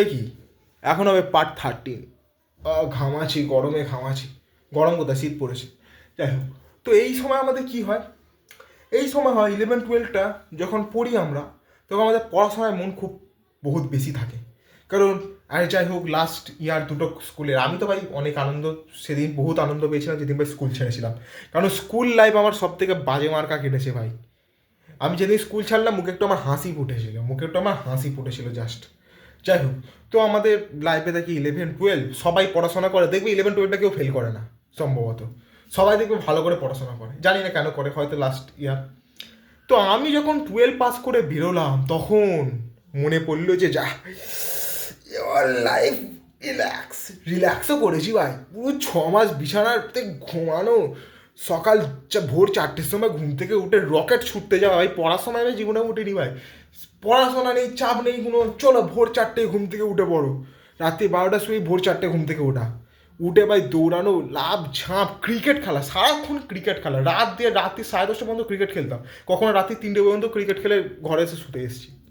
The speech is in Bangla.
এ কি? এখন হবে পার্ট থার্টিন ঘামাছি গরমে ঘামাছি গরম কোথায়? শীত পড়েছে। যাই হোক, তো এই সময় আমাদের কি হয়? এই সময় হয় ইলেভেন টুয়েলভটা যখন পড়ি আমরা, তখন আমাদের পড়াশোনায় মন খুব, বহুত বেশি থাকে। কারণ, আর যাই হোক লাস্ট ইয়ার দুটো স্কুলের আমি তো ভাই অনেক আনন্দ, সেদিন বহুত আনন্দ পেয়েছিলাম, যেদিন ভাই স্কুল ছেড়েছিলাম। কারণ স্কুল লাইফ আমার সব থেকে বাজে মার্কা কেটেছে ভাই। আমি যেদিন স্কুল ছাড়লাম, মুখে একটু আমার হাসি ফুটেছিল, মুখে একটু আমার হাসি ফুটেছিল জাস্ট যাই হোক, তো আমাদের লাইফে দেখি ইলেভেন টুয়েলভ সবাই পড়াশোনা করে। দেখবে ইলেভেন টুয়েলভটা কেউ ফেল করে না, সম্ভবত। সবাই দেখবে ভালো করে পড়াশোনা করে। জানি না কেন করে, হয়তো লাস্ট ইয়ার তো আমি যখন টুয়েলভ পাস করে বেরোলাম, তখন মনে পড়ল যে, যা লাইফ রিল্যাক্স রিল্যাক্সও করেছি ভাই। পুরো ছ মাস বিছানাতে ঘুমানো সকাল ভোর চারটের সময় ঘুম থেকে উঠে রকেট ছুটতে যাওয়া ভাই পড়ার সময় জীবনে উঠিনি ভাই। পড়াশোনা নেই, চাপ নেই, কোনো। চলো ভোর চারটে ঘুম থেকে উঠে পড়ো। রাত্রি বারোটার সময় ভোর চারটে ঘুম থেকে ওঠা। উঠে ভাই দৌড়ানো লাভ ঝাঁপ, ক্রিকেট খেলা, সারাক্ষণ ক্রিকেট খেলা। রাত দিয়ে রাত্রি সাড়ে দশটা পর্যন্ত ক্রিকেট খেলতাম। কখনো রাত্রি তিনটে পর্যন্ত ক্রিকেট খেলে ঘরে এসে শুতে এসেছি।